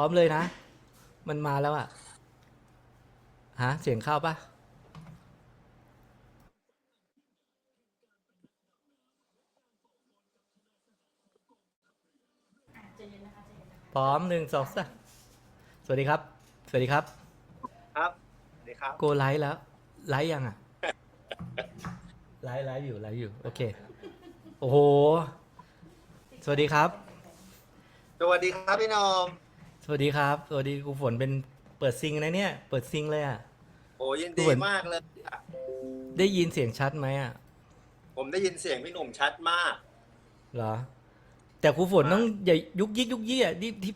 พร้อมเลยนะ มันมาแล้วอะฮะ เสียงเข้าปะพร้อมหนึ่งสองสามสวัสดีครับ สวัสดีครับ ครับสวัสดีครับ โกไลฟ์แล้ว ไลฟ์ยังอะ ไลฟ์ไลฟ์อยู่ไลฟ์อยู่ โอเค โอ้โห สวัสดีครับ สวัสดีครับพี่หนมส วัสดีครับ สวัสดีครูฝนเป็นเปิดซิงนะเนี่ย เปิดซิงเลยอะ โอ้ยินดีเหมือนมากเลยอะได้ยินเสียงชัดไหมอะ ผมได้ยินเสียงพี่หนุ่มชัดมาก เหรอ แต่ครูฝนต้องอย่ายุกยิกยุกยี่อะที่ที่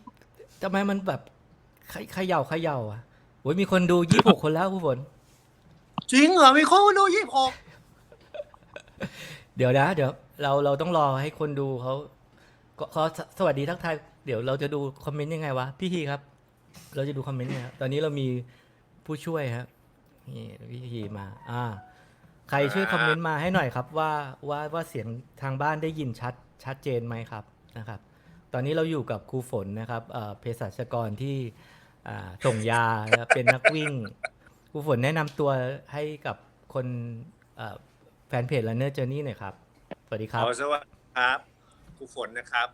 ทำไมมันแบบเขเขย่าเขย่าอะโอ้ยมีคนดูยี่หกคนแล้วครูฝน จริงเหรอมีคนดูยี่หกเดี๋ยวนะ เดี๋ยวเราเราต้องรอให้คนดูเขาก็เขาสวัสดีทักทาย เดี๋ยวเราจะดูคอมเมนต์ยังไงวะพี่ทีครับ เราจะดูคอมเมนต์ยังไงครับตอนนี้เรามีผู้ช่วยครับนี่พี่ทีมาอ่าใครช่วยคอมเมนต์มาให้หน่อยครับว่าว่าว่าเสียงทางบ้านได้ยินชัดชัดเจนไหมครับนะครับ ตอนนี้เราอยู่กับครูฝนนะครับเอ่อเภสัชกรที่อ่าส่งยานะครับเป็นนักวิ่งครูฝนแนะนำตัวให้กับคนเอ่อแฟนเพจ Runner Journey หน่อยครับ สวัสดีครับขอสวัสดีครับครูฝนนะครับ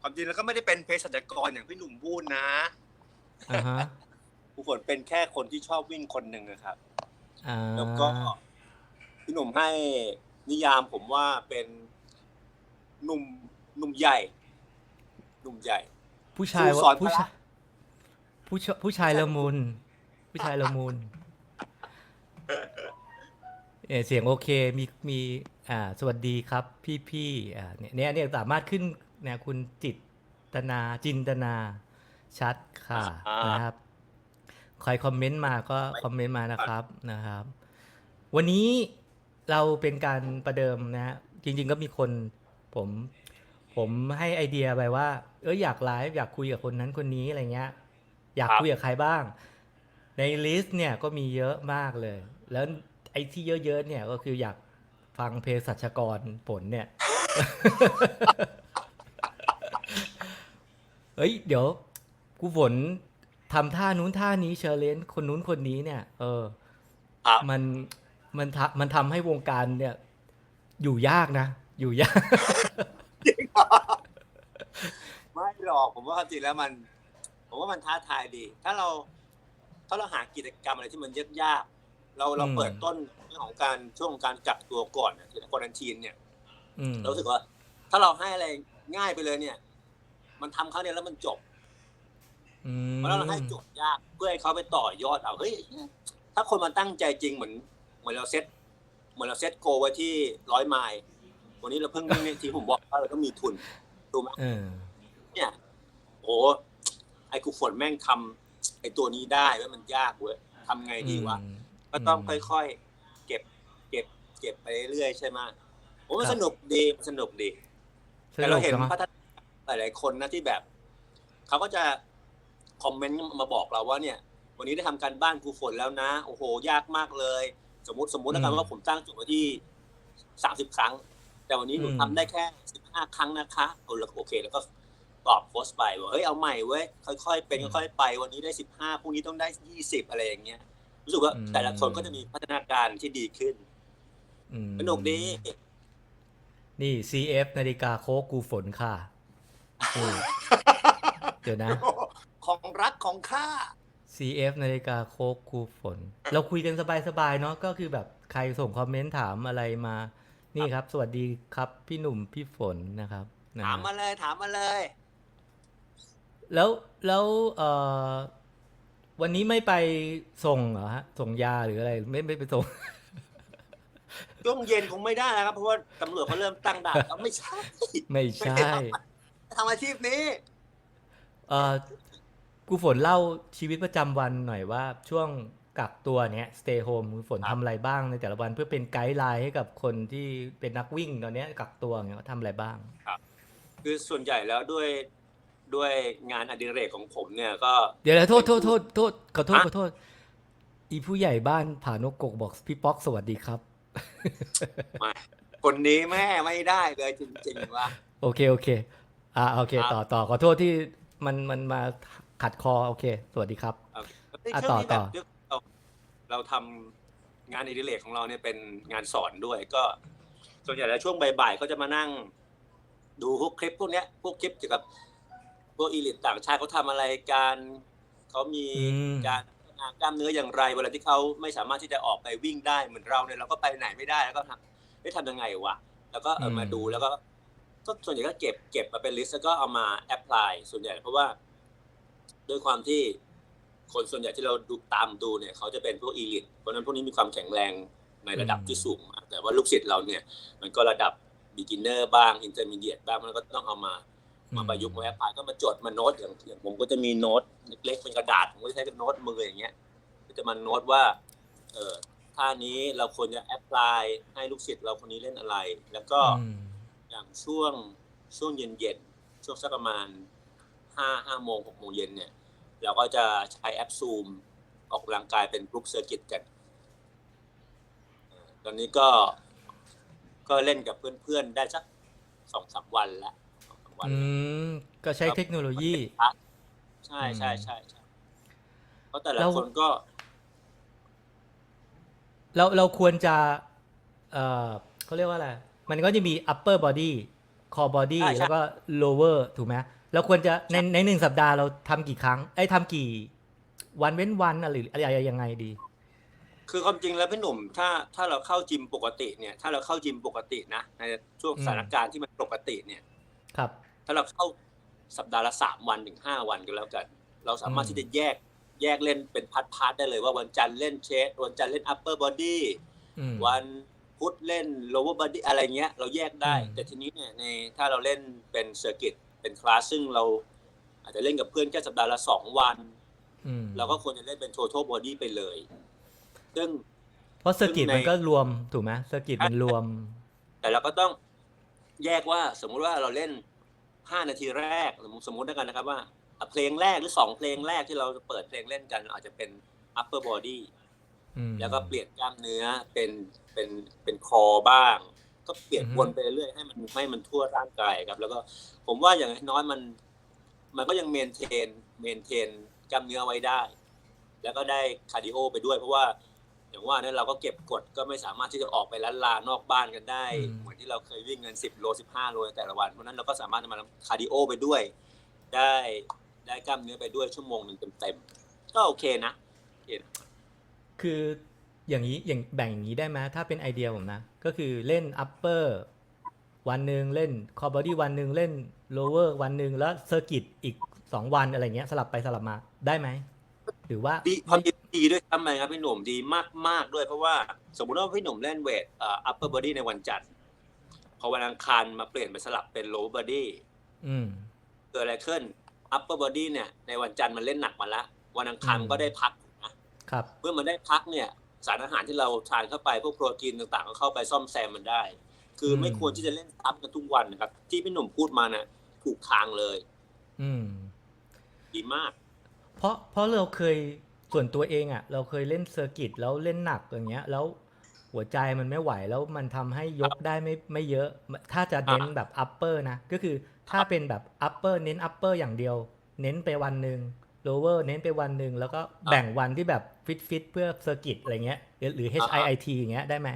ความจริงแล้วก็ไม่ได้เป็นเภสัชกรอย่างพี่หนุ่มพูดนะอ่าฮะครูฝนเป็นแค่คนที่ชอบวิ่งคนหนึ่งนะครับ อ่าแล้วก็พี่หนุ่มให้นิยามผมว่าเป็นหนุ่มหนุ่มใหญ่หนุ่มใหญ่ ผู้ชายครูว่าสอนผู้พละชายผู้ชายผู้ชายละมุนผู้ชายละมุนเอ่อเสียงโอเคมีมีอ่าสวัสดีครับพี่พี่อ่าเนี่ยเนี่ยเนี่ยสามารถขึ้น เนี่ยคุณจิตตนาจินตนาชัดค่ะอ่านนะครับใครคอมเมนต์มาก็คอมเมนต์มานะครับนะครับ วันนี้เราเป็นการประเดิมนะฮะจริง ๆ ก็มีคนผมผมให้ไอเดียไปว่า เอออยากไลฟ์อยากคุยกับคนนั้นคนนี้อะไรเงี้ย อยากครับคุยกับใครบ้าง ในลิสต์เนี่ยก็มีเยอะมากเลย แล้วไอ้ที่เยอะๆเนี่ยก็คืออยากฟังเพศสัชกรผลเนี่ย เฮ้ย เดี๋ยวกูฝนทำท่านู้นท่านี้เชอร์เลนคนนู้นคนนี้เนี่ย เออครับ มันมันทำมันทำให้วงการเนี่ย อยู่ยากนะ อยู่ยาก ไม่หรอกผมว่าความจริงแล้วมัน ผมว่ามันท้าทายดี ถ้าเราถ้าเราหากิจกรรมอะไรที่มันยากๆเราเราอืม เปิดต้นเรื่องของการช่วงของการกักตัวก่อนคือควอรันทีนเนี่ย อืม เรารู้สึกว่า ถ้าเราให้อะไรง่ายไปเลยเนี่ย มันทำครั้งเดียวแล้วมันจบอืมเพราะเราให้โจทย์ยากเพื่อให้เขาไปต่อยอดเอาเฮ้ยถ้าคนมันตั้งใจจริงเหมือนเหมือนเราเซตเหมือนเราเซตโกไว้ที่ร้อยไมล์วันนี้เราเพิ่งวิ่งเนี่ยที่ผมบอกว่าเราต้องมีทุนถูกไหมเออ เนี่ยโอ้ไอ้กูฝนแม่งทำไอ้ตัวนี้ได้เว้ยมันยากเว้ยทำไงดีวะอืมก็ต้องอืมค่อยๆ เก็บ เก็บ เก็บไปเรื่อยๆใช่ไหมโอ้มันครับ สนุกดี สนุกดีสแต่เรานุกเห็นจังพัฒนา หลาย ๆ คนนะที่แบบเขาก็จะคอมเมนต์มาบอกเราว่าเนี่ย วันนี้ได้ทำการบ้านครูฝนแล้วนะโอ้โห ยากมากเลย สมมติสมมติแล้วกันว่าผมตั้งจุดไว้ที่สามสิบครั้ง แต่วันนี้หนูทำได้แค่สิบห้าครั้งนะคะโอ้แล้วโอเคแล้วก็ตอบโพสต์ไปว่าเฮ้ยเอาใหม่เว้ยค่อย ๆ เป็นค่อยๆไป วันนี้ได้สิบห้าพรุ่งนี้ต้องได้ยี่สิบอะไรอย่างเงี้ยรู้สึกว่าแต่ละคนก็จะมีพัฒนาการที่ดีขึ้นอืมสนุกดี นี่ CF นาฬิกาโคกกูฝนค่ะนี่ เดี๋ยวนะ ของรักของข้า CF นาฬิกาโคกกูฝน เราคุยกันสบายๆเนาะก็คือแบบใครส่งคอมเมนต์ถามอะไรมา นี่ครับ สวัสดีครับพี่หนุ่มพี่ฝนนะครับนะถามฮะมาเลยถามมาเลย แล้วแล้วเอ่อวันนี้ไม่ไปส่งเหรอฮะ ส่งยาหรืออะไร ไม่ไม่ไปส่ง ช่วงเย็นคงไม่ได้แล้วครับ เพราะว่าตำรวจเขาเริ่มตั้งด่านแล้วไม่ใช่ ไม่ใช่ ทำอาชีพนี้เอ่อกูฝนเล่าชีวิตประจำวันหน่อยว่าช่วงกักตัวเนี้ย stay home กูฝนครับทำอะไรบ้างในแต่ละวันเพื่อเป็นไกด์ไลน์ให้กับคนที่เป็นนักวิ่งตอนเนี้ยกักตัวเงี้ยว่าทำอะไรบ้าง คือส่วนใหญ่แล้วด้วยด้วยงานอดิเรกของผมเนี่ยก็ เดี๋ยวเดี๋ยวโทษโทษโทษโทษขอโทษฮะขอโทษ อีผู้ใหญ่บ้านผานกกกบอกพี่ป๊อกสวัสดีครับมาคนนี้แม่ไม่ได้เลยจริงๆว่า โอเคโอเค อ่าโอเคครับต่อต่อขอโทษที่มันมันมาขัดคอโอเค สวัสดีครับ ในอะช่วงนี้ต่แบอบต่อเราเราทำงานอดิเรกของเราเนี่ยเป็นงานสอนด้วยก็ ส่วนใหญ่แล้วช่วงบ่ายๆก็จะมานั่ง ดูพวกคลิปพวกเนี้ยพวกคลิปเกี่ยวกับพวกอีลิตต่างชาติเขาทำอะไรกันเขามีอืม การพัฒนากล้ามเนื้ออย่างไรเวลาที่เขาไม่สามารถที่จะออกไปวิ่งได้เหมือนเราเนี่ยเราก็ไปไหนไม่ได้แล้วก็ทำได้ทำยังไงวะแล้วก็เออมาดูแล้วก็ ก็ส่วนใหญ่ก็เก็บเก็บมาเป็นลิสต์แล้วก็เอามาแอพพลายส่วนใหญ่เพราะว่า ด้วยความที่คนส่วนใหญ่ที่เราดูตามดูเนี่ย เขาจะเป็นพวกอีลิทเพราะฉะนั้นพวกนี้มีความแข็งแรงในระดับอืมที่สูงมากแต่ว่าลูกศิษย์เราเนี่ย มันก็ระดับ beginner บ้าง intermediate บ้างมันก็ต้องเอามามาประยุกต์มาแอพพลายก็มาจดมาโน้ตอย่างอย่างผมก็จะมีโน้ตเล็กๆเป็นกระดาษผมก็จะใช้เป็นโน้ตมืออย่างเงี้ยก็จะมาโน้ตว่าเออท่านี้เราควรจะแอพพลายให้ลูกศิษย์เราคนนี้เล่นอะไร แล้วก็ อืมอย่างช่วงช่วงเย็นเย็นๆช่วงสักประมาณห้าห้าโมงหกโมงเย็นเนี่ย เราก็จะใช้แอปซูมออกกำลังกายเป็นกรุ๊ปเซอร์กิตกันเอ่อตอนนี้ก็ก็เล่นกับเพื่อนๆ ได้สักสองสามวันแล้วสองสามวันอืแล้วมก็ใช้เทคโนโลยี ใช่ใช่ใช่ใช่เพราะแต่ละแล้วคนก็ เราเราควรจะ เอ่อเขาเรียกว่าอะไร มันก็จะมี upper body core body ใช่ใช่แล้วก็ lower ถูกไหมเราควรจะในในหนึ่งสัปดาห์เราทำกี่ครั้งไอ้ยทำกี่ วันเว้นวันอะไรอะไรยังไงดี คือความจริงแล้วพี่หนุ่มถ้าถ้าเราเข้าจิมปกติเนี่ย ถ้าเราเข้าจิมปกตินะในช่วงอืมสถานการณ์ที่มันปกติเนี่ย ครับ ถ้าเราเข้าสัปดาห์ละสามวันถึงห้าวันก็แล้วกัน เราสามารถอืมที่จะแยกแยกเล่นเป็นพาร์ทพาร์ทได้เลยว่าวันจันทร์เล่นเชสวันจันทร์เล่น upper body อืมวัน พุธเล่น lower body อะไรเงี้ย เราแยกได้อืมแต่ทีนี้เนี่ยในถ้าเราเล่นเป็นเซอร์กิตเป็นคลาสซึ่งเราอาจจะเล่นกับเพื่อนแค่สัปดาห์ละสองวันอืมเราก็ควรจะเล่นเป็น total body ไปเลย ซึ่งเพราะเซอร์กิตซึ่งในมันก็รวมถูกไหมเซอร์กิตมันรวม แต่เราก็ต้องแยกว่าสมมุติว่าเราเล่นห้านาทีแรกสมมติสมมติแล้วกันนะครับว่าอะเพลงแรกหรือสองเพลงแรกที่เราจะเปิดเพลงเล่นกันอาจจะเป็น upper body อืม แล้วก็เปลี่ยนกล้ามเนื้อเป็นเป็นเป็นคอบ้าง ก็เปลี่ยนอือฮึวนไปเรื่อยให้มันให้มันทั่วร่างกายครับ แล้วก็ผมว่าอย่างน้อยมัน มันก็ยังเมนเทนเมนเทนกล้ามเนื้อไว้ได้ แล้วก็ได้คาร์ดิโอไปด้วย เพราะว่าอย่างว่านั้นเราก็เก็บกดก็ไม่สามารถที่จะออกไปล้านลานอกบ้านกันได้อืมเหมือนที่เราเคยวิ่งเงินสิบโลสิบห้าโลในแต่ละวัน เพราะฉะนั้นเราก็สามารถจะมาคาร์ดิโอไปด้วย ได้ได้กล้ามเนื้อไปด้วยชั่วโมงหนึ่งเต็มๆก็โอเคนะคื ออย่างนี้อย่างแบ่งอย่างนี้ได้ไหมถ้าเป็นไอเดียผมนะ ก็คือเล่น upper วันหนึ่งเล่น core body วันหนึ่งเล่น lower วันหนึ่งแล้วเซอร์กิตอีกสองวันอะไรเงี้ยสลับไปสลับมาได้ไหมหรือว่าดีความดีดีด้วยทำไมครับพี่หนุ่มดีมากมากๆด้วยเพราะว่าสมมุติว่าพี่หนุ่มเล่นเวทเอ่อ upper body ในวันจันทร์พอวันอังคารมาเปลี่ยนไปสลับเป็น lower body อืมเกิดอะไรขึ้น upper body เนี่ยในวันจันทร์มันเล่นหนักมาแล้ววันอังคารอืมมันก็ได้พักนะครับ เมื่อมันได้พักเนี่ยสารอาหารที่เราทานเข้าไปพวกโปรตีนต่างๆ ก็เข้าไปซ่อมแซมมันได้ คืออมไม่ควรที่จะเล่นซับกันทุกวันนะครับ ที่พี่หนุ่มพูดมานะถูกทางเลย อืมดีมาก เพราะเพราะเราเคยส่วนตัวเองอะ่ะ เราเคยเล่นเซอร์กิตแล้วเล่นหนักอย่างเงี้ย แล้วหัวใจมันไม่ไหวแล้วมันทำให้ยกได้ไม่ไม่เยอะ ถ้าจะเน้นแบบ upper นะ ก็คือถ้าเป็นแบบ upper เน้น upper อย่างเดียว เน้นไปวันหนึ่ง lower เน้นไปวันหนึ่งแล้วก็แบ่งวันที่แบบฟิตฟิตเพื่อเซอร์กิตอะไรเงี้ยหรือหรือ HIIT อย่างเงี้ยได้ไหม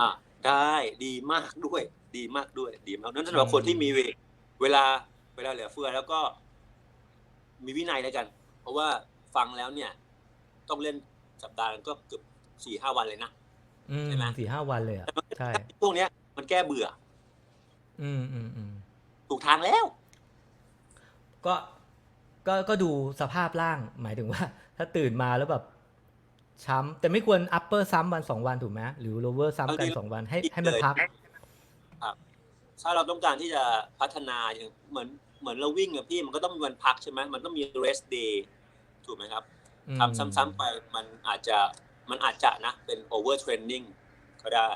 อะได้ดีมากด้วย ดีมากด้วยดีมากนั่นสำหรับคนที่มีเวเวลาเวลาเหลือเฟือแล้วก็ มีวินัยแล้วกัน เพราะว่าฟังแล้วเนี่ย ต้องเล่นสัปดาห์ละก็เกือบสี่ห้าวันเลยนะอืมใช่ไหมสี่ห้าวันเลยอะใช่พวกเนี้ย มันแก้เบื่อ อืมอืมอืมถูกทางแล้ว ก็ ก็ก็ดูสภาพร่างหมายถึงว่า ถ้าตื่นมาแล้วแบบช้ำแต่ไม่ควร upper ซ้ำวันสองวันถูกไหมหรือ lower ซ้ำกันเอาดีสองวันให้ให้มันพักถ้าเราต้องการที่จะพัฒนาอย่างเหมือนเหมือนเราวิ่งอะพี่มันก็ต้องมีวันพักใช่ไหมมันต้องมี rest day ถูกไหมครับอืมทำซ้ำๆไปมันอาจจะมันอาจจะนะเป็น over training ก็ได้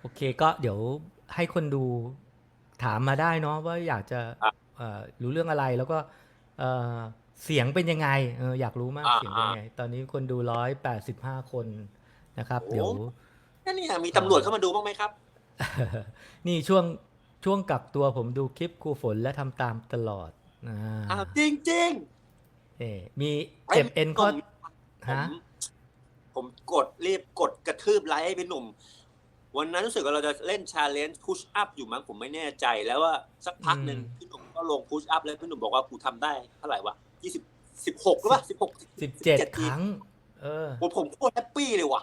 โอเคก็เดี๋ยวให้คนดูถามมาได้เนาะว่าอยากจะค รับเอ่อรู้เรื่องอะไรแล้วก็เอ่อเสียงเป็นยังไงเอออยากรู้มากอ่าเสียงเป็นยังไง ตอนนี้คนดูร้อยแปดสิบห้าคนนะครับโอ้เดี๋ยวนั่นเนี่ยมีตำรวจเข้ามาดูบ้างไหมครับ นี่ช่วงช่วงกักตัวผมดูคลิปครูฝนและทำตามตลอดอ่าอ้าวจริงจริงเอ่มีๆเจ็บเอ็นข้อผมฮะผมกดรีบกดกระทืบไลค์ให้พี่หนุ่ม วันนั้นรู้สึกว่าเราจะเล่นชาเลนจ์พุชอัพอยู่มั้งผมไม่แน่ใจแล้วว่าสักพักหนึ่งพี่หนุ่ม ก็ลงพุชอัพแล้วพี่หนุ่มบอกว่ากูทำได้เท่าไหร่วะยี่สิบสิบหกหรือเปล่าสิบหกสิบเจ็ดครั้ง เออผมผมโคตรแฮปปี้เลยว่ะ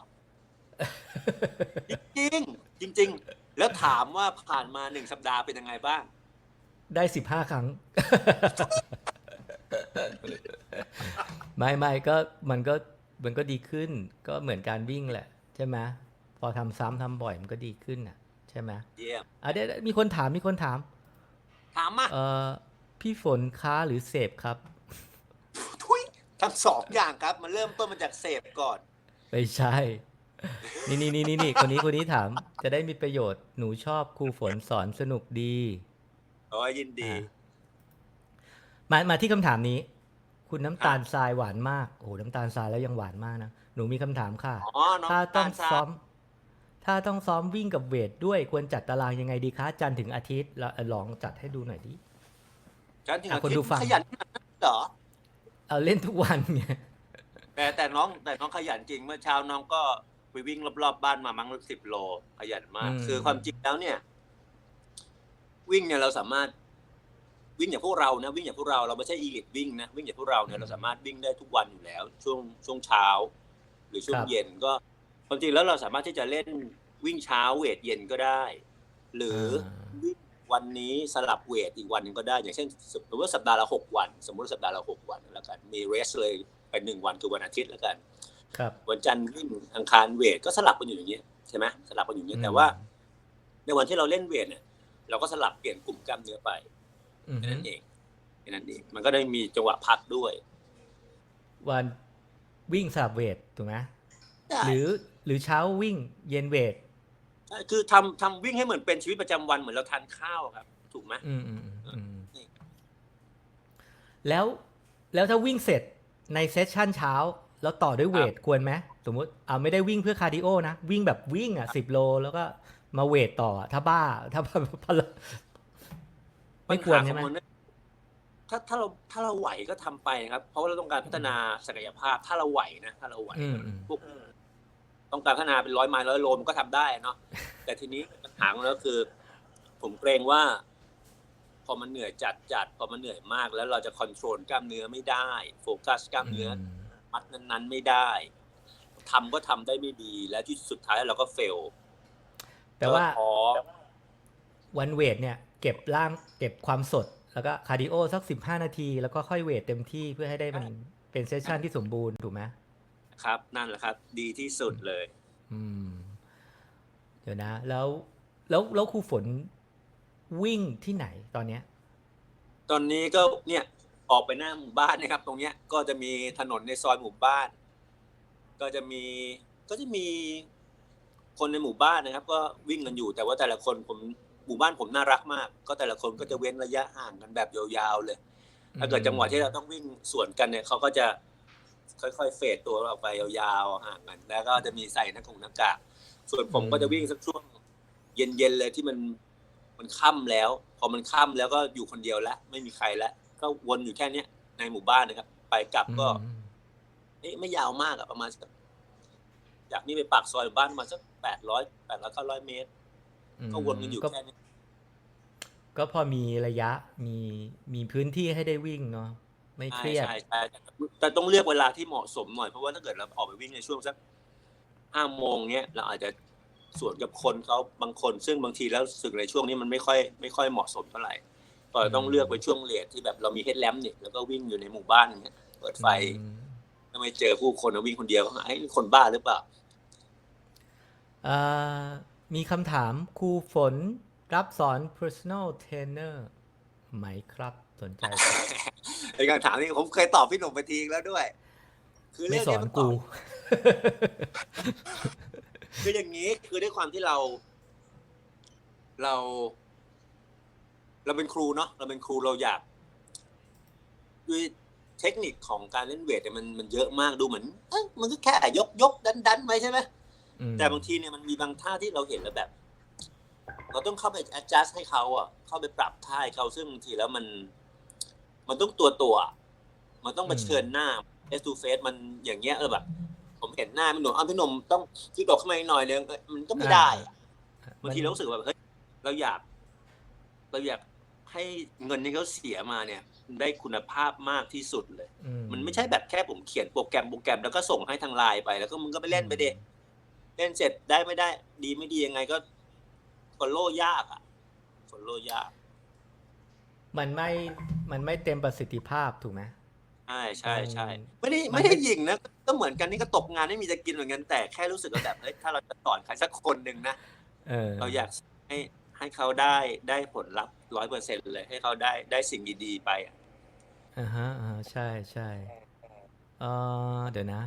จริงๆจริง ๆ แล้วถามว่าผ่านมาหนึ่งสัปดาห์เป็นยังไงบ้าง ได้สิบห้าครั้ง ไม่ไม่ก็มันก็มันก็ดีขึ้น ก็เหมือนการวิ่งแหละ ใช่ไหมพอทำซ้ำทำบ่อยมันก็ดีขึ้นอะ ใช่ไหมเยี่ยมอะเดี๋ยวมีคนถามมีคนถาม ถามมาเออพี่ฝนค้าหรือเสพครับ ทุยทั้งสองอย่างครับ มันเริ่มต้นมาจากเสพก่อน ไม่ใช่ นี่นี่นี่นี่นี่คนนี้คนนี้ถาม จะได้มีประโยชน์หนูชอบครูฝนสอนสนุกดีโอ้ยยินดี อ่ามามาที่คำถามนี้ คุณน้ำตาลทรายหวานมาก โอ้โหน้ำตาลทรายแล้วยังหวานมากนะ หนูมีคำถามค่ะ อ๋อน้องถ้าต้ตาองลทราซ้อบม ถ้าต้องซ้อมวิ่งกับเวทด้วยควรจัดตารางยังไงดีคะจันทร์ถึงอาทิตย์แล้วลองจัดให้ดูหน่อยดิฉันถึงอะอาคนทิตดูย์ฟัง ขยันขนาดนั้นเหรอ เอาเล่นทุกวันไงแต่แต่น้องแต่น้องขยันจริงเมื่อเช้าน้องก็ไปวิ่งรอบๆบ้านมามั้งสิบโล ขยันมาก คือความจริงแล้วเนี่ย วิ่งเนี่ยเราสามารถวิ่งอย่างพวกเรานะวิ่งอย่างพวกเราเราไม่ใช่อีลิทวิ่งนะวิ่งอย่างพวกเราเนี่ยเราสามารถวิ่งได้ทุกวันอยู่แล้ว ช่วงช่วงเช้า หรือช่วงเย็นก็ ความจริงแล้วเราสามารถที่จะเล่นวิ่งเช้าเวทเย็นก็ได้ หรือวิ่งวันนี้สลับเวทอีกวันหนึงก็ได้ อย่างเช่นสมมติว่าสัปดาห์ละหกวัน สมมติว่าสัปดาห์ละหกวันแล้วกันมีเรสเลยไปหนึ่งวันคือวันอาทิตย์แล้วกันครับวันจันทร์วิ่งอังคารเวทก็สลับกันอยู่อย่างเงี้ยใช่ไหมสลับกันอยู่อย่างเงี้ยอืมแต่ว่า ในวันที่เราเล่นเวทเนี่ยเราก็สลับเปลี่ยนกลุ่มกล้ามเนื้อไปอือแค่ฮึนั้นเองแค่นั้นเองมันก็ได้มีจังหวะพักด้วย วันวิ่งสลับเวทถูกไหมได้หรือ หรือเช้าวิ่งเย็นเวทใช่คือทำทำวิ่งให้เหมือนเป็นชีวิตประจำวันเหมือนเราทานข้าวครับ ถูกไหมอืมอืมอืมอืมนี่แล้วแล้วถ้าวิ่งเสร็จในเซสชั่นเช้า แล้วต่อด้วยเวทควรไหมสมมุติเอาไม่ได้วิ่งเพื่อคาร์ดิโอนะ วิ่งแบบวิ่งอะสิบโลแล้วก็มาเวทต่ออะถ้าบ้า ถ้าพลไม่ควรใช่ไหมปัญาของนเนี่ยถ้าถ้าเราถ้าเราไหวก็ทำไปครับ เพราะว่าเราต้องการพัฒนาศักยภาพ ถ้าเราไหวนะ ถ้าเราไหวอืมอืมพวก ต้องการพัฒนาเป็นร้อยไมล์ร้อยโลมันก็ทำได้เนาะแต่ทีนี้ปัญหาของเราคือ ผมเกรงว่า พอมันเหนื่อยจัดจัดพอมันเหนื่อยมาก แล้วเราจะคอนโทรลกล้ามเนื้อไม่ได้ โฟกัสกล้ามเนื้ออมัดนั้นๆไม่ได้ทำก็ทำได้ไม่ดี และที่สุดท้ายเราก็เฟลแต่ว่าท้อวันเวทเนี่ย เก็บร่างเก็บความสด แล้วก็คาร์ดิโอสักสิบห้านาที แล้วก็ค่อยเวทเต็มที่เพื่อให้ได้มันเป็นเซสชันที่สมบูรณ์ถูกไหม ครับ นั่นแหละครับ ดีที่สุดเลย อืม เดี๋ยวนะ แล้วแล้วแล้วครูฝนวิ่งที่ไหนตอนเนี้ย ตอนนี้ก็เนี่ยออกไปหน้าหมู่บ้านนะครับ ตรงเนี้ยก็จะมีถนนในซอยหมู่บ้าน ก็จะมีก็จะมีคนในหมู่บ้านนะครับ ก็วิ่งกันอยู่แต่ว่าแต่ละคนผมหมู่บ้านผมน่ารักมาก ก็แต่ละคนก็จะเว้นระยะห่างกันแบบยาวๆเลย ถ้าเกิดจังหวะที่เราต้องวิ่งสวนกันเนี่ยเขาก็จะ ค่อยๆเฟดตัวออกไปยาวๆห่างกันแล้วก็จะมีใส่หน้ากงหน้ากากส่วนผมก็จะวิ่งสักช่วงเย็นๆเลยที่มันมันค่ำแล้ว พอมันค่ำแล้วก็อยู่คนเดียวแล้วไม่มีใครแล้วก็วนอยู่แค่เนี้ยในหมู่บ้านนะครับ ไปกลับก็อืมเอ๊ะไม่ยาวมากอะประมาณสักจากนี่ไปปากซอยบ้านประมาณสักแปดร้อยแปดร้อยเก้าร้อยเมตร ก็วนกันอยู่ก็แค่นี้ก็พอมีระยะมีมีพื้นที่ให้ได้วิ่งเนาะ ไม่เคใช่รียดใช่ใช่แต่แต่ต้องเลือกเวลาที่เหมาะสมหน่อยเพราะว่าถ้าเกิดเราออกไปวิ่งในช่วงสักห้าโมงเนี้ยเราอาจจะสวนกับคนเขาบางคน ซึ่งบางทีแล้วรู้สึกในช่วงนี้มันไม่ค่อยไม่ค่อยเหมาะสมเท่าไหร่ก็ต้องเลือกไปช่วงเลทที่แบบเรามีเฮดแลมป์เนี่ยแล้วก็วิ่งอยู่ในหมู่บ้านอย่างเงี้ยเปิดไฟอืมถ้าไม่เจอผู้คนนะวิ่งคนเดียวก็ไอ้ยคนบ้าหรือเปล่าเอ่อมีคำถามครูฝนรับสอน personal trainer ไหมครับสนใจ ครับไอ้คำถามนี้ผมเคยตอบพี่หนุ่มไปทีแล้วด้วย คือไม่เรื่องสอนี้นมันตกูอบคืออย่างนี้คือด้วยความที่เรา เรา เราเป็นครูเนาะเราเป็นครูเราอยากด้วยเทคนิคของการเล่นเวทเนี่ยมันมันเยอะมากดูเหมือนเอ้ยมันก็แค่ยกยกดันดันไปใช่ไหมอืมแต่บางทีเนี่ยมันมีบางท่าที่เราเห็นแล้วแบบ เราต้องเข้าไป adjust ให้เขาอะ เข้าไปปรับท่าให้เขาซึ่งบางทีแล้วมัน มันต้องตัวตัวๆมันต้องอืมเผชิญหน้า face to face มันอย่างเงี้ยเออแบบ ผมเห็นหน้าพี่หนุ่มอ้าวพี่หนุ่มต้องที่บอกเข้ามาอีกหน่อยนึงเอ้ยมันก็ไม่ได้อะบางทีเรารู้สึกว่าเฮ้ยเราอยาก เราอยากให้เงินที่เขาเสียมาเนี่ยได้คุณภาพมากที่สุดเลยอืมันไม่ใช่แบบแค่ผมเขียนโปรแกรมโปรแกรมแล้วก็ส่งให้ทางไลน์ไป แล้วก็มึงก็ไปเล่นไปเดเล่นเสร็จได้ไม่ได้ ดีไม่ดียังไงก็ฟอลโล่ยากอะฟอลโล่ยาก มันไม่ มันไม่เต็มประสิทธิภาพถูกไหม ใช่ใช่ใช่มันไม่ได้มันไม่ไม่ได้หยิงนะก็เหมือนกันนี่ก็ตกงานไม่มีจะกินเหมือนกันแต่แค่รู้สึกว่าแบบเฮ้ยถ้าเราจะสอนใครสักคนหนึ่งนะเออเราอยากให้ให้เขาได้ได้ผลลัพธ์ร้อยเปอร์เซ็นเลยให้เขาได้ได้สิ่งดีๆไปอะอ่าฮะอ่าใช่ใช่เออเดี๋ยวนะ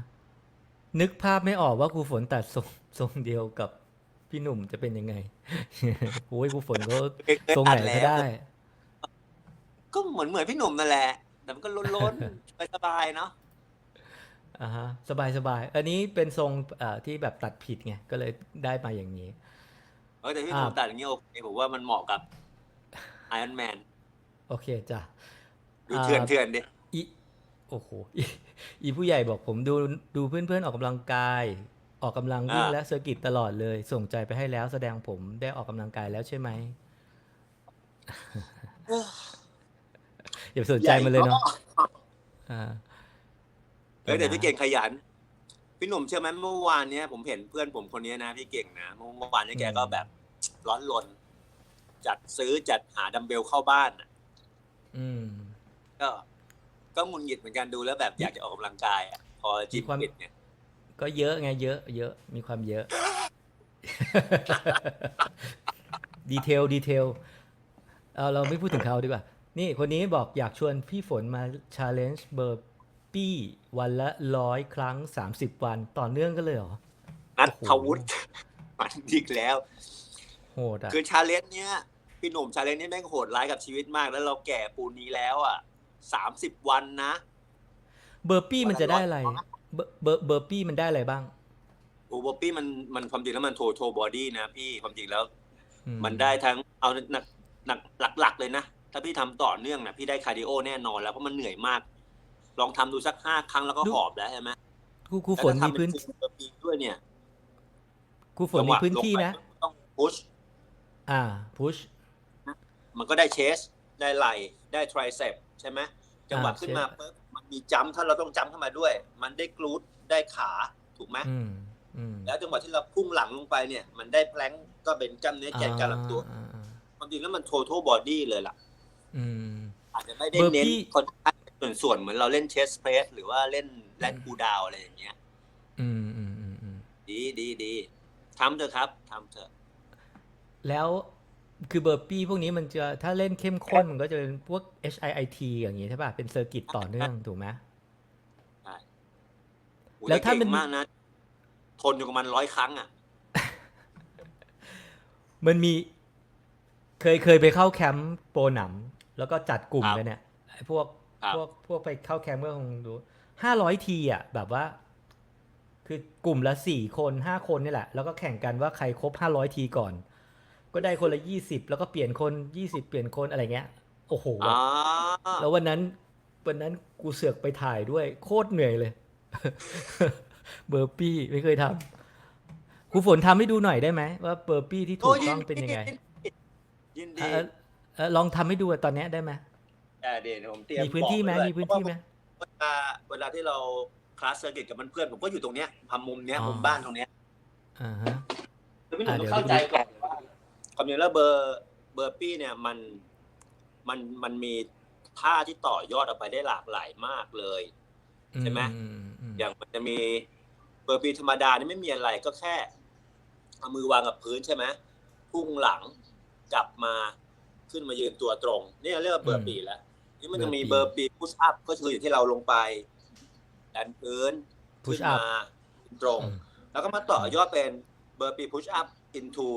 นึกภาพไม่ออกว่าครูฝนตัดทรงทรงเดียวกับพี่หนุ่มจะเป็นยังไงโอ้ยครูฝนก็เคยเคยทรงอัไหนดก็แล้วได้ ก็เหมือนเหมือนพี่หนุ่มนั่นแหละ แต่มันก็ล้นๆสบายๆเนาะอ่าฮะสบายสบายอันนี้เป็นทรงเอ่อที่แบบตัดผิดไงก็เลยได้มาอย่างนี้เออแต่พี่หนุ่มอ่าตัดอย่างนี้โอเคผมว่ามันเหมาะกับไอรอนแมนโอเคจ้ะดูอ่าเถื่อนเถื่อนๆดิอีโอ้โหอีอีผู้ใหญ่บอกผมดูดูเพื่อนๆออกกำลังกาย ออกกำลังวิ่งและเซอร์กิตตลอดเลย ส่งใจไปให้แล้วแสดงผมได้ออกกำลังกายแล้วใช่ไหม อย่าไปสนใจมันเลยเนาะอ่าเออแต่พี่เก่งขยัน พี่หนุ่มเชื่อไหมเมื่อวานเนี้ยผมเห็นเพื่อนผมคนนี้นะพี่เก่งนะเมื่อวานเนี้แกก็แบบร้อนรนจัดซื้อจัดหาดัมเบลเข้าบ้านน่ะ อืม ก็ก็หงุนหงิดเหมือนกันดูแล้วแบบอยากจะออกกำลังกายอะพอจิมมีความปิดเนี่ย ก็เยอะไงเยอะ เยอะมีความเยอะ ดีเทลดีเทลเอาเราไม่พูดถึงเขาดีกว่า นี่คนนี้บอกอยากชวนพี่ฝนมาชาเลนจ์เบอร์ปี้วันละร้อยครั้งสามสิบวันต่อเนื่องกันเลยเหรอ นัทโอ้ทโหวุฒิมันอีกแล้ว โหดอะ คือชาเลนจ์เนี้ยพี่หนุ่มชาเลนจ์นี้แม่งโหดร้ายกับชีวิตมาก แล้วเราแก่ปูนนี้แล้วอะสามสิบวันนะ เบอร์ปี้มันจะได้อะไร เบอร์เบอร์เบอร์ปี้มันได้อะไรบ้างโอ้บอปี้มันมันความจริงแล้วมันโทโทบอดี้นะพี่ความจริงแล้ว อืมันได้ทั้งเอาหนักหนักหลักๆเลยนะ ถ้าพี่ทำต่อเนื่องนะพี่ได้คาร์ดิโอแน่นอนแล้วเพราะมันเหนื่อยมาก ลองทำดูสักห้าครั้งแล้วก็หอบแล้วใช่ไหมครูครูแล้วฝนถ้ามีทำเป็พื้นฟูลเบอร์ปี้ด้วยเนี่ยครูฝนมีพื้นที่ไหมจังหวะลงปต้องพุชอ่าพุชมันก็ได้เชส ได้ไหล่ได้ทริเซปใช่ไหมจังหวะอ่าขึ้นมาปุ๊บมันมีจัมป์ถ้าเราต้องจัมป์ขึ้นมาด้วย มันได้กรูดได้ขาถูกไหมอืมอืมแล้วจังหวะที่เราพุ่งหลังลงไปเนี่ย มันได้แพลงก์ก็เป็นกล้ามเนื้อแกนกลางลำตัวอ่าอ่าความจริงแล้วมัน total body เลยล่ะ อืม อาจจะไม่ได้เบอร์เน้นพี่ คอนแทคส่วนส่วนๆเหมือนเราเล่นเชสเพรสหรือว่าเล่นแลนกูดาวอะไรอย่างเงี้ย อืมอืมอืมอืม ดีดีดีทำเถอะครับทำเถอะแล้วคือเบอร์ปี้พวกนี้มันจะถ้าเล่นเข้มข้นมันก็จะเป็นพวก HIIT อย่างงี้ใช่ป่ะ เป็นเซอร์กิตต่อเนื่องถูกไหม โอ้ยแล้วถ้าเก่งมัน มากนะ ทนอยู่กับมันร้อยครั้งอะ มันมีเคยเคยไปเข้าแคมป์โปรหนำ แล้วก็จัดกลุ่มครับกันเนี่ยไอ้พวกครับพวกพวกไปเข้าแคมป์ก็คงดูห้าร้อยทีอะแบบว่า คือกลุ่มละสี่คนห้าคนนี่แหละ แล้วก็แข่งกันว่าใครครบห้าร้อยทีก่อน ก็ได้คนละยี่สิบแล้วก็เปลี่ยนคนยี่สิบเปลี่ยนคนอะไรเงี้ย โอ้โหแบบอ่าแล้ววันนั้นวันนั้นกูเสือกไปถ่ายด้วย โคตรเหนื่อยเลย เบอร์ปี้ไม่เคยทำครูฝนทำให้ดูหน่อยได้ไหมว่าเบอร์ปี้ที่ถูโอ้กยิต้องเป็นยังไงยินเอดีอ เออลองทำให้ดูตอนเนี้ยได้ไหมอ่าเดี๋ยวผมเตรียมมีพื้นที่ไหมบอกว้มีพื้นที่ไหมเวลาเวลาที่เราคลาสเซอร์กิตกับเพื่อนๆผมก็อยู่ตรงเนี้ยทำมุมเนี้ยอ๋อ มุมบ้านตรงเนี้ยอ่าฮะ คือพี่หนุ่มอะต้องเดี๋ยว เข้าใจก่อนว่าความจริงแล้วเบอร์เบอร์ปี้เนี่ยมันมันมันมีท่าที่ต่อยอดออกไปได้หลากหลายมากเลย ใช่ไหม อือือืมอย่างมันจะมีเบอร์ปีธรรมดานี่ไม่มีอะไรก็แค่เอามือวางกับพื้นใช่ไหมพุ่งหลังกลับมา ขึ้นมายืนตัวตรง นี่เรียกว่าเบอร์ปีแล้วนี่มันจะมีเบอร์ปีพุชอัพก็คืออย่างที่เราลงไปดันพื้นพุขึ้ชนอัพมาตรง แล้วก็มาต่อยอดเป็นเบอร์ปีพุชอัพ into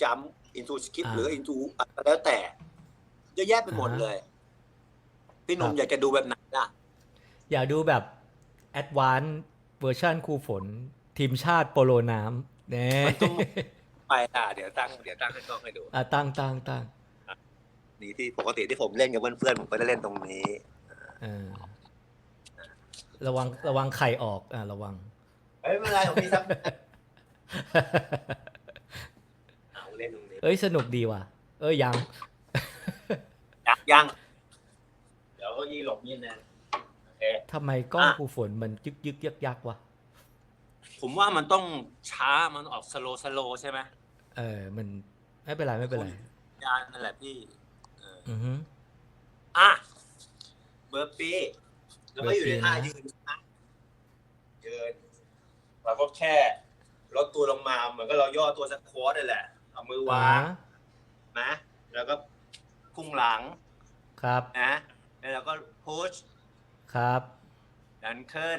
jump into skip อ่าหรือ into อะไรแล้วแต่เยอะแยะไปหมดอ่าฮะเลย พี่หนุ่มครับอยากจะดูแบบไหนล่ะ อยากดูแบบแอดวานเวอร์ชันครูฝน ทีมชาติโปโลน้ำเน่มันต้องไปอะเดี๋ยวตั้ง เดี๋ยวตั้งให้กล้องให้ดูอะตั้งตั้งตั้ง นี้ที่ปกติที่ผมเล่นกับเพื่อนๆผมก็ได้เล่นตรงนี้เออระวังระวังไข่ออกอ่าระวังเฮ้ยไม่เป็นไรผมมีซับเอาเล่นตรงนี้เอ้ยสนุกดีว่ะ เอ้ยยังยังยังเดี๋ยวก็ยี่หลบนี่นะโอเคทำไมกล้องอะครูฝนมันยึกยึกยักยักวะผมว่ามันต้องช้ามันออกสโลสโลใช่ไหมเออมันไม่เป็นไรไม่เป็นไรยานนั่นแหละพี่เอออือฮึอะเบอร์ปี้แล้วก็อยู่ในท่าเบอร์ปี้ยืนะนนะยืนเราก็แค่ลดตัวลงมาเหมือนก็เราย่อตัวสควอตเลยแหละเอามือวางอ่านะแล้วก็พุ่งหลังครับนะแล้วเราก็พุชครับดันขึ้น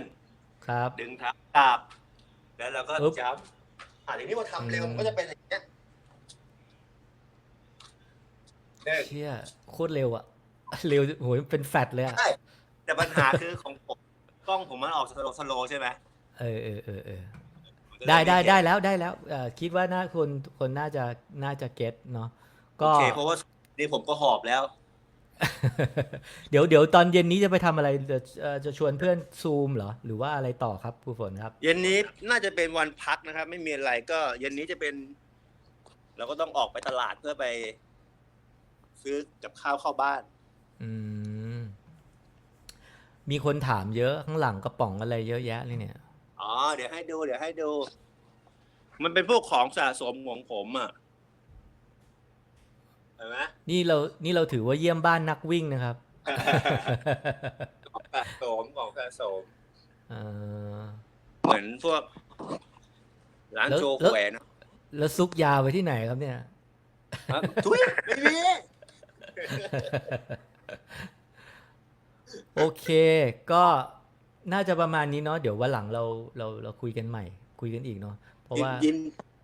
ครับ ดึงเท้ากลับ แล้วเราก็อึ๊บจับอะทีนี้พอทำเร็วอืมมันก็จะเป็นอย่างเงี้ยหนึ่ง เชี่ยโคตรเร็วอะเร็วโหยเป็นแฟลตเลยอะใช่แต่ปัญหาคือของผมกล้องผมมันออกสโลสโลใช่ไหมเออเออเออเออมันก็เลยได้ได้ม่เก็ตได้แล้วได้แล้วเอ่อคิดว่าน่าคนคนน่าจะน่าจะเก็ตเนาะก็ โอเคเพราะว่านี่ผมก็หอบแล้ว เดี๋ยวเดี๋ยวตอนเย็นนี้จะไปทำอะไรจะเอ่อจะชวนเพื่อนซูมเหรอ หรือว่าอะไรต่อครับครูฝนครับ เย็นนี้น่าจะเป็นวันพักนะครับ ไม่มีอะไรก็ เย็นนี้จะเป็น เราก็ต้องออกไปตลาดเพื่อไป ซื้อกับข้าวเข้าบ้าน อืม มีคนถามเยอะข้างหลังกระป๋องอะไรเยอะแยะเลยเนี่ย อ๋อ เดี๋ยวให้ดู เดี๋ยวให้ดู มันเป็นพวกของสะสมของผมอะเห็นไหมนี่เรา นี่เราถือว่าเยี่ยมบ้านนักวิ่งนะครับ ของสะสมของสะสม เออ เหมือนพวก ร้านแล้ว โชว์แล้วแหวนอะแล้วซุกยาไว้ที่ไหนครับเนี่ยฮะทุยไม่มี โอเค ก็น่าจะประมาณนี้เนาะเดี๋ยววันหลังเราเราเราคุยกันใหม่ คุยกันอีกเนาะเพราะว่า ยิน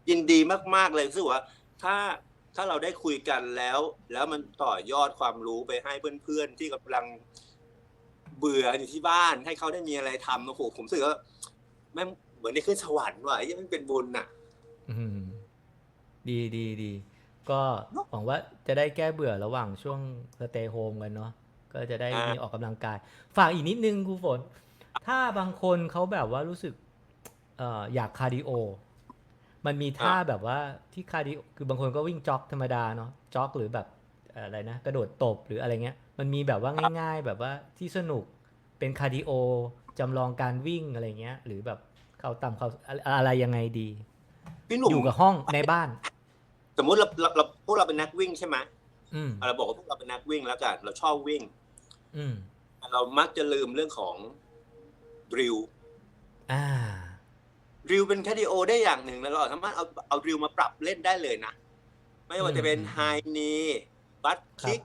ยินดีมากๆเลยรู้สึกว่า ถ้าถ้าเราได้คุยกันแล้ว แล้วมันต่อยอดความรู้ไปให้เพื่อนๆที่กำลังเบื่ออยู่ที่บ้าน ให้เขาได้มีอะไรทำโอ้โหผมรู้สึกว่าแม่งเหมือนได้ขึ้นสวรรค์ว่ะยังไม่เป็นบุญน่ะ อืม ดีดีดี ก็หวังว่าจะได้แก้เบื่อระหว่างช่วงสเตย์โฮมกันเนาะก็จะได้อ่ามีมีออกกำลังกาย ฝากอีกนิดนึงครูฝน ถ้าบางคนเขาแบบว่ารู้สึกเอ่ออยากคาร์ดิโอ มันมีท่าแบบว่าที่คาร์ดิโอคือบางคนก็วิ่งจ็อกธรรมดาเนาะจ็อกหรือแบบเอ่ออะไรนะ กระโดดตบหรืออะไรเงี้ย มันมีแบบว่าง่าย ๆ แบบว่าที่สนุกเป็นคาร์ดิโอจำลองการวิ่งอะไรเงี้ย หรือแบบเขาต่ำเขาอะไรยังไงดีพี่หนุ่มอยู่กับห้องในบ้าน สมมุติเราเราเราพวกเราเป็นนักวิ่งใช่ไหมอืมเราบอกว่าพวกเราเป็นนักวิ่งแล้วกันเราชอบวิ่ง อืมเรามักจะลืมเรื่องของริวอ่าริวเป็นคาร์ดิโอได้อย่างหนึ่งแล้วเราสามารถเอาเอาริวมาปรับเล่นได้เลยนะ ไม่ว่าจะเป็นอืมไฮนีบัตคิก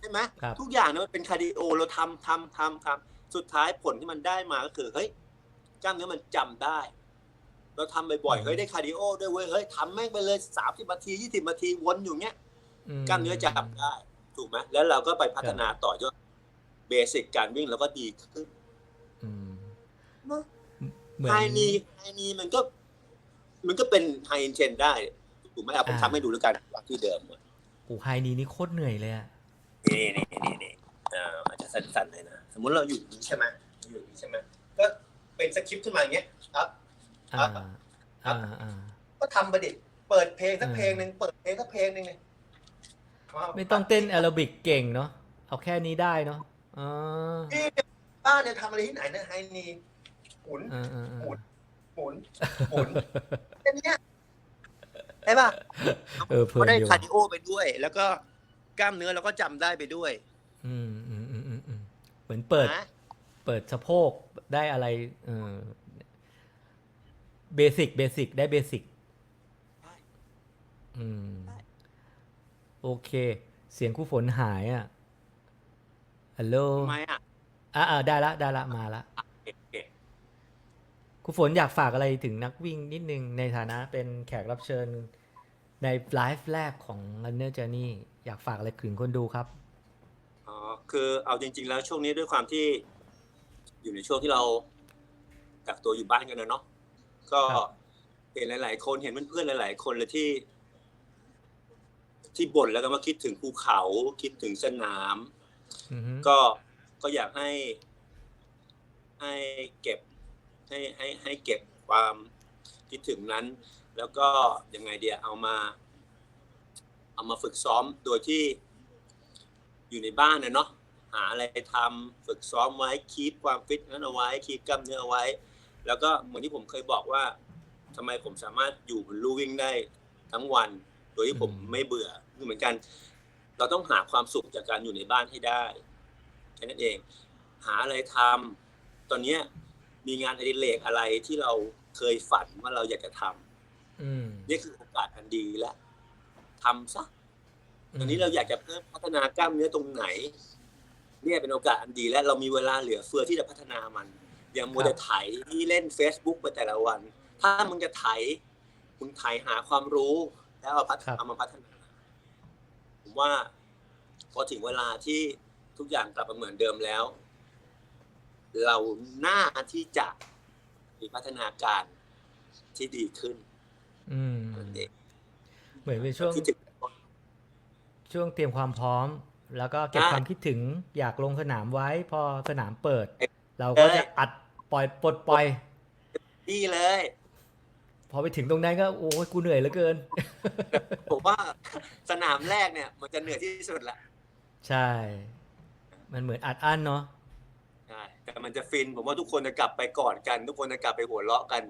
ใช่ไหมครับทุกอย่างเนี่ยมันเป็นคาร์ดิโอเราทำทำทำทำสุดท้ายผลที่มันได้มาก็คือเฮ้ยกล้ามเนื้อมันจำได้ เราทำบ่อยๆเฮ้ยได้คาร์ดิโอด้วยเว้ยเฮ้ยทำแม่งไปเลยสามสิบนาทียี่สิบนาทีวนอยู่เงี้ยอืกล้ามเนื้อจำได้ ถูกไหมแล้วเราก็ไปพัฒนาต่อยอดเบสิกการวิ่งแล้วก็ดีขึ้นอืมเนอะเหมือนไฮนีไฮนีมันก็ มันก็เป็นไฮอินเทนได้ถูกไหมครับผมอ่าทำให้ดูแล้วกันที่เดิมโอ้ไฮนีนี่โคตรเหนื่อยเลยอะนี่นี่นี่นี่อ่าอาจจะสั้นๆเลยนะ สมมุติเราอยู่อย่างนี้ใช่ไหมอยู่อย่างนี้ใช่ไหมก็เป็นสคริปต์ขึ้นมาอย่างเงี้ยครับ อ่าครับอ่าอ่าก็ทำไปดิเปิดเพลงสักเออเพลงหนึ่งเปิดเพลงสักเพลงหนึ่งเลยไม่ต้องเต้นแอโรบิกเก่งเนาะเอาแค่นี้ได้เนาะอ๋อพี่บ้านเนี่ยทำอะไรที่ไหนนะไฮนีหมุนอ่าอ่าอ่าหมุนหมุนหมุนแค่เนี้ยใช่ป่ะเออเพลิก็นได้ดีคาว่ะร์ดิโอไปด้วย แล้วก็กล้ามเนื้อเราก็จำได้ไปด้วยอืมอืมอืมอืมอืมเหมือนเปิด นะ เปิดสะโพกได้อะไรเออ เบสิกเบสิกได้เบสิกอืม โอเค เสียงคู่ฝนหายอะฮัลโหลทำไมอะอ่าอ่าได้ละได้ละมาละโอเคครูฝนอยากฝากอะไรถึงนักวิ่งนิดนึง ในฐานะเป็นแขกรับเชิญในไลฟ์แรกของ Runner Journey อยากฝากอะไรถึงคนดูครับ อ๋อ คือเอาจริง ๆ แล้วช่วงนี้ด้วยความที่ อยู่ในช่วงที่เรากักตัวอยู่บ้านกันนะเนาะ ก็ครับเห็นหลาย ๆ คนเห็นเพื่อนๆหลาย ๆ คนเลยที่ ที่บ่นแล้วก็มาคิดถึงภูเขา คิดถึงสนามอือฮึก็ก็อยากให้ ให้เก็บ ให้ให้ให้เก็บความคิดถึงนั้น แล้วก็ยังไงเดียเอามา เอามาฝึกซ้อมโดยที่อยู่ในบ้านนะเนาะหาอะไรทำฝึกซ้อมไว้คีปความฟิตนั้นเอาไว้คีปกล้ามเนื้อเอาไว้ แล้วก็เหมือนที่ผมเคยบอกว่าทำไมผมสามารถอยู่บนลู่วิ่งได้ทั้งวัน โดยที่ผมไม่เบื่อคือเหมือนกัน เราต้องหาความสุขจากการอยู่ในบ้านให้ได้แค่นั้นเอง หาอะไรทำตอนเนี้ยมีงานอดิเรกอะไรที่เราเคยฝันว่าเราอยากจะทำอืมนี่คือโอกาสอันดีแล้วทำซะตอนนี้เราอยากจะเพิ่มพัฒนากล้ามเนื้อตรงไหน เนี่ยเป็นโอกาสอันดีและเรามีเวลาเหลือเฟือที่จะพัฒนามัน อย่ามัวแต่ไถที่เล่น Facebook ไปแต่ละวัน ถ้ามึงจะไถมึงไถหาความรู้ แล้วเอาพัฒครับเอามาพัฒนาผมว่าพอถึงเวลาที่ทุกอย่างกลับมาเหมือนเดิมแล้ว เราน่าที่จะมีพัฒนาการที่ดีขึ้น อืมนั่นเองเหมือนเป็นช่วงคิดถึงช่วงเตรียมความพร้อม แล้วก็เก็บใช่ความคิดถึงอยากลงสนามไว้ พอสนามเปิดเอ้ยเราก็จะอัด ปล่อยปลดปล่อยดีเลย พอไปถึงตรงนั้นก็โอ้ยกูเหนื่อยเหลือเกิน ผมว่าสนามแรกเนี่ย มันจะเหนื่อยที่สุดละใช่ มันเหมือนอัดอั้นเนาะใช่แต่มันจะฟิน ผมว่าทุกคนจะกลับไปกอดกัน ทุกคนจะกลับไปหัวเราะกัน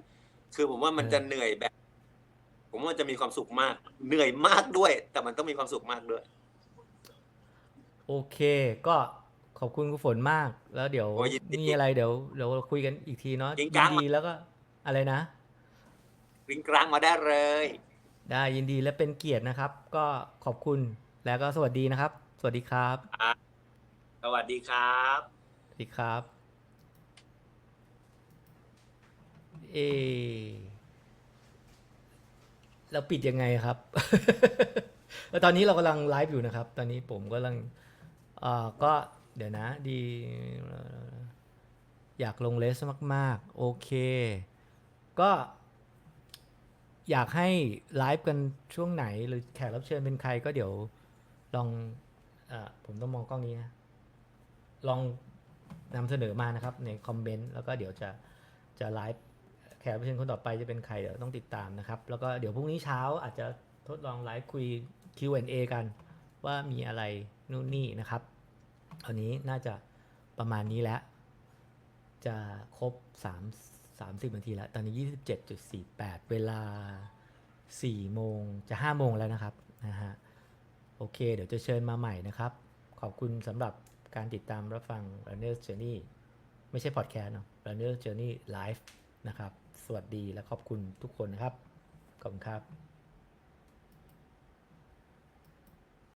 คือผมว่ามันจะเหนื่อยแบบ ผมว่ามันจะมีความสุขมาก เหนื่อยมากด้วย แต่มันต้องมีความสุขมากด้วย โอเค ก็ ขอบคุณคุณฝนมาก แล้วเดี๋ยวโอ้ยยินดีมีอะไรเดี๋ยวเดี๋ยวเราคุยกันอีกทีเนาะยิงยิกลางนดีแล้วก็อะไรนะริงกลางมาได้เลย ได้ยินดีและเป็นเกียรตินะครับ ก็ขอบคุณแล้วก็สวัสดีนะครับ สวัสดีครับ สวัสดีครับ สวัสดีครับ เอเราปิดยังไงครับ แล้วตอนนี้เรากำลังไลฟ์อยู่นะครับ ตอนนี้ผมกำลังเอ่อก็ เดี๋ยวนะ ดี อยากลงเลสมาก ๆ โอเค ก็ อยากให้ไลฟ์กันช่วงไหน หรือแขกรับเชิญเป็นใครก็เดี๋ยวลองอผมต้องมองกล้องนี้นะ ลองนำเสนอมานะครับ ในคอมเมนต์แล้วก็เดี๋ยวจะจะไลฟ์แขกรับเชิญคนต่อไปจะเป็นใครเดี๋ยวต้องติดตามนะครับ แล้วก็เดี๋ยวพรุ่งนี้เช้าอาจจะทดลองไลฟ์คุย Q&A กัน ว่ามีอะไรนู่นนี่นะครับ อนนี้น่าจะประมาณนี้แล้ว จะครบ 3 30นาทีแล้ว ตอนนี้ 27.48 เวลา 4 โมงจะ5โมงแล้วนะครับนะฮะโอเค เดี๋ยวจะเชิญมาใหม่นะครับ ขอบคุณสำหรับการติดตามรับฟัง Runner Journey ไม่ใช่พอดแคสต์เนาะ Runner Journey Live นะครับ สวัสดีและขอบคุณทุกคนนะครับ ขอบคุณครับ